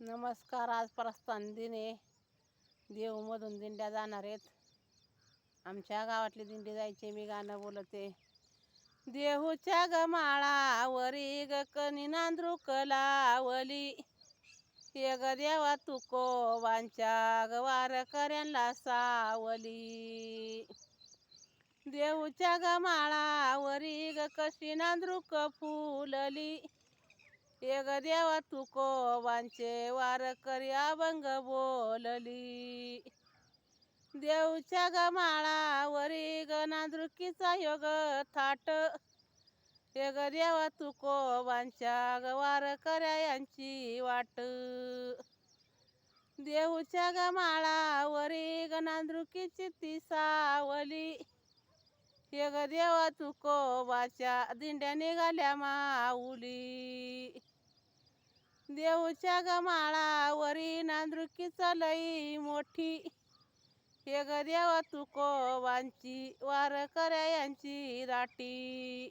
नमस्कार आज प्रस्थान दिने आहे. देऊमधून दिंड्या जाणार आहेत. आमच्या गावातली दिंडी जायची मी गाणं बोलते. देहूच्या ग माळावरी ग कनी नांद्रुक लावली. हे ग देवा तुको वांच्या ग वारकऱ्यांना सावली. देऊच्या ग माळावरी ग कशी नांद्रुक फुलली. ये देवा तुको वांचे वारकरी अभंग बोलली. देवच्या ग माळावरी ग नांदुकीचा योग थाट. ये ग देवा तुको वांच्या ग वारकऱ्या यांची वाट. देऊच्या ग माळावरी ग नांदुकीची ती सावली. ये ग देवा तुको वाच्या दिंड्या निघाल्या माऊली. देऊच्या ग माळावरी नांदुकीचा लई मोठी. हे ग देवा तुको वांची वारकऱ्या यांची राटी